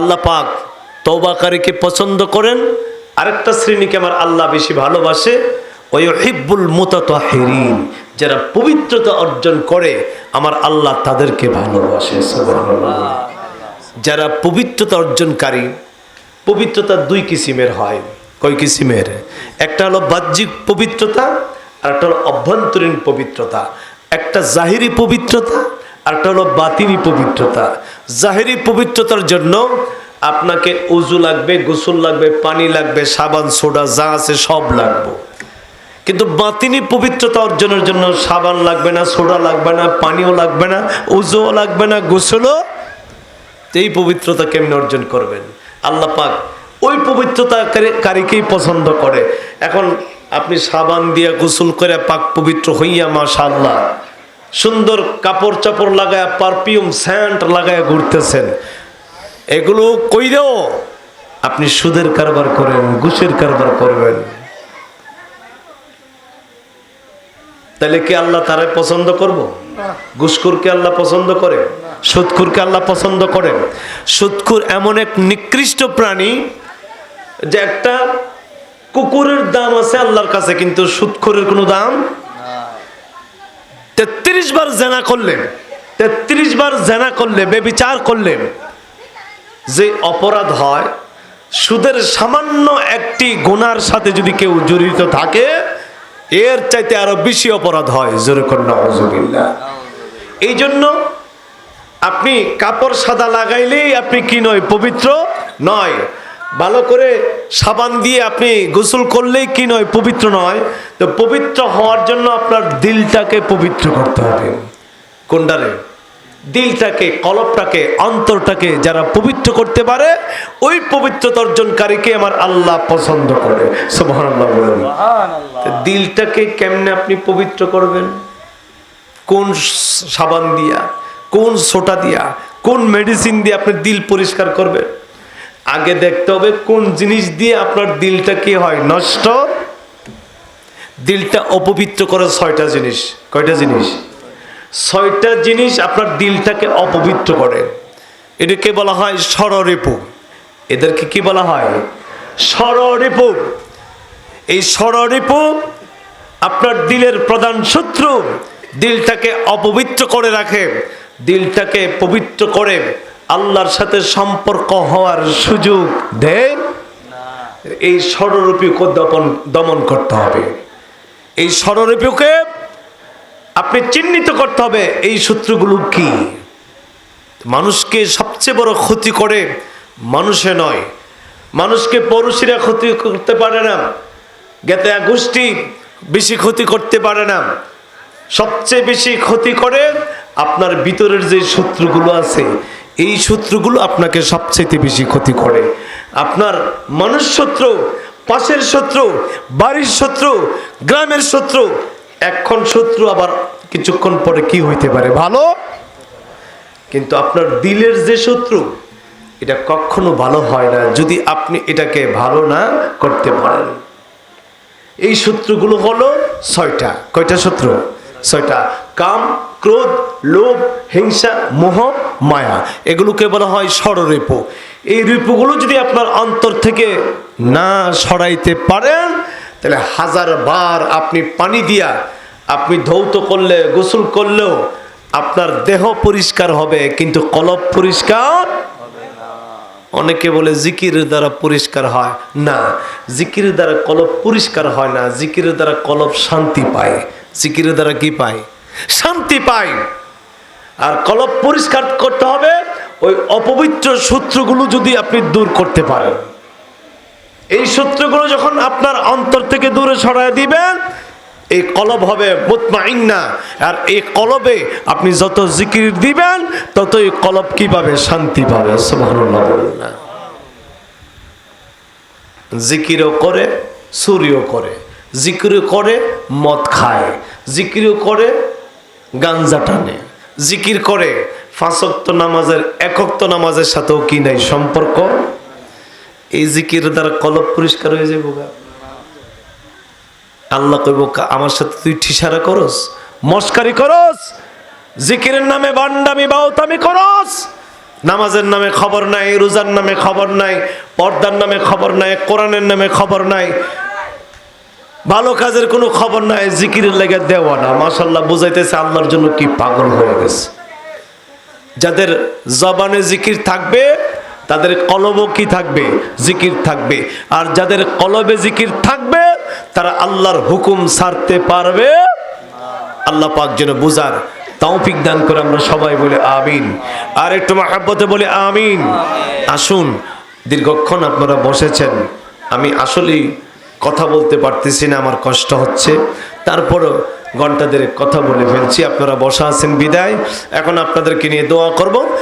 আল্লাহ পাক তৌবাকারীকে পছন্দ করেন। আরেকটা শ্রেণীকে আমার আল্লাহ বেশি ভালোবাসে ওই হিব্বুল মুতাতাহিরিন, যারা পবিত্রতা অর্জন করে, আমার আল্লাহ তাদেরকে ভালোবাসে। যারা পবিত্রতা অর্জনকারী, পবিত্রতা দুই কিসিমের হয়। কয় কিসিমের? একটা হলো বাহ্যিক পবিত্রতা আর একটা হলো অভ্যন্তরীণ পবিত্রতা। একটা জাহিরি পবিত্রতা আর একটা হলো বাতিনি পবিত্রতা। জাহিরি পবিত্রতার জন্য আপনাকে উজু লাগবে, গোসল লাগবে, পানি লাগবে, সাবান, সোডা, যা আছে সব লাগবে। কিন্তু বাতিনি পবিত্রতা অর্জনের জন্য সাবান লাগবে না, সোডা লাগবে না, পানিও লাগবে না, উজুও লাগবে না, গোসলও এই পবিত্রতা কেমনে অর্জন করবেন? আল্লাহ পাক ওই পবিত্রতা কারীকেই পছন্দ করে। এখন আপনি সাবান দিয়ে গোসল করে পাক পবিত্র হইয়া মাশাআল্লাহ। সুন্দর কাপড় চাপড় লাগায় পারফিউম স্যান্ট লাগায় ঘুরতেছেন। এগুলো কইরেও আপনি সুদের কারবার করেন ঘুষের কারবার করবেন। তাহলে কি আল্লাহ তারে পছন্দ করব? ঘুষখুরকে আল্লাহ পছন্দ করে? সুদখুরকে আল্লাহ পছন্দ করেন? সুদখুর এমন এক নিকৃষ্ট প্রাণী যে একটা কুকুরের দাম আছে আল্লাহর কাছে কিন্তু সুদখোরের কোনো দাম তেত্রিশ বার জেনা করলেন, তেত্রিশ বার জেনা করলে, বেবিচার করলেন, যে অপরাধ হয়, সুদের সামান্য একটি গুনার সাথে যদি কেউ জড়িত থাকে, এর চাইতে আরও বেশি অপরাধ হয় জোরে কন্যা এই জন্য আপনি কাপড় সাদা লাগাইলেই আপনি কি নয়, পবিত্র নয় ভালো করে সাবান দিয়ে আপনি গোসল করলেই কি নয় পবিত্র নয়। তো পবিত্র হওয়ার জন্য আপনার দিলটাকে পবিত্র করতে হবে। কোনটারে দিলটাকে কলপটাকে অন্তরটাকে যারা পবিত্র করতে পারে ওই পবিত্রতা অর্জনকারীকে আমার আল্লাহ পছন্দ করে। দিলটাকে কেমনে আপনি পবিত্র করবেন? কোন সাবান দিয়া কোন সোটা দিয়া কোন মেডিসিন দিয়ে আপনি দিল পরিষ্কার করবেন? আগে দেখতে হবে কোন জিনিস দিয়ে আপনার দিলটা কি হয় নষ্ট? দিলটা অপবিত্র করে ছয়টা জিনিস। কয়টা জিনিস? ছয়টা জিনিস আপনার দিলটাকে অপবিত্র করে। এটাকে বলা হয় ষড়রিপু এদেরকে কি বলা হয়? ষড়রিপু এই ষড়রিপু আপনার দিলের প্রধান শত্রু। দিলটাকে অপবিত্র করে রাখে। দিলটাকে পবিত্র করে আল্লাহর সাথে সম্পর্ক হওয়ার সুযোগ দেয় এই ষড়রূপীকে দমন দমন করতে হবে। এই ষড়রূপীকে আপনি চিহ্নিত করতে হবে, এই সূত্রগুলো কি? মানুষকে সবচেয়ে বড় ক্ষতি করে মানুষে নয়। মানুষকে পড়োশিরা ক্ষতি করতে পারে না, গেতে গোষ্ঠী বেশি ক্ষতি করতে পারে না। সবচেয়ে বেশি ক্ষতি করে আপনার ভিতরের যে শত্রুগুলো আছে এই শত্রুগুলো আপনাকে সবচেয়ে বেশি ক্ষতি করে। আপনার মানুষ শত্রু, পাশের শত্রু, বাড়ির শত্রু, গ্রামের শত্রু, এখন শত্রু আবার কিছুক্ষণ পরে কি হইতে পারে? ভালো? কিন্তু আপনার দিলের যে শত্রু, এটা কখনো ভালো হয় না যদি আপনি এটাকে ভালো না করতে পারেন। এই শত্রুগুলো হলো ছয়টা। কয়টা শত্রু? ছয়টা। কাম ক্রোধ, লোভ, হিংসা, মোহ, মায়া। এগুলোকে বলা হয় ষড়রিপু। এই রিপুগুলো যদি আপনার অন্তর থেকে না সরাইতে পারেন, তাহলে হাজার বার আপনি পানি দিয়া আপনি ধৌত করলে, গোসল করলেও আপনার দেহ পরিষ্কার হবে, কিন্তু কলব পরিষ্কার অনেকে বলে জিকিরের দ্বারা পরিষ্কার হয়। না জিকিরের দ্বারা কলব পরিষ্কার হয় না। জিকিরের দ্বারা কলব শান্তি পায়। জিকিরের দ্বারা কি পায়? শান্তি পায় আর কলব পরিষ্কার করতে হবে, ওই অপবিত্র সূত্রগুলো যদি আপনি দূর করতে পারেন। এই সূত্রগুলো যখন আপনার অন্তর থেকে দূরে সরাই দিবেন, এই কলব হবে মুতমাইন্না। আর এই কলবে আপনি যত জিকির দিবেন, ততই কলব কি পাবে শান্তি পাবে জিকিরও করে চুরিও করে। জিকিরও করে, মদ খায়। জিকিরও করে গাঞ্জা টানে, জিকির করে ফাঁসক্ত নামাজের একক্ত নামাজের সাথেও কি নাই সম্পর্ক? এই জিকির দ্বারা কলব পরিষ্কার হয়ে যাব গা। আল্লাহ কইব আমার সাথে তুই ঠিসারা করস, মস্কারি করস, জিকিরের নামে বান্ডামি বাউতামি করস। নামাজের নামে খবর নাই, রোজার নামে খবর নাই, পর্দার নামে খবর নাই, কোরআনের নামে খবর নাই ভালো কাজের কোনো খবর নাই, জিকিরের লেগে দেওয়া না। মাসাল্লাহ বুঝাইতেছে আল্লাহর জন্য কি পাগল হয়ে গেছে। যাদের জবানে জিকির থাকবে, তাদের কলবও কি থাকবে? জিকির থাকবে। আর যাদের কলবে জিকির থাকবে, তারা আল্লাহর হুকুম ছাড়তে পারবে। আল্লাহ পাক যেন বুঝার তৌফিক দান করে আমরা সবাই বলে আমিন। আর একটু মাহাব্বতে বলে আমিন। আসুন, দীর্ঘক্ষণ আপনারা বসেছেন। আমি আসলেই কথা বলতে পারতেছি না, আমার কষ্ট হচ্ছে। তারপরও ঘণ্টা দেড়েক কথা বলে ফেলছি। আপনারা বসা আছেন বিদায়। এখন আপনাদেরকে নিয়ে দোয়া করব।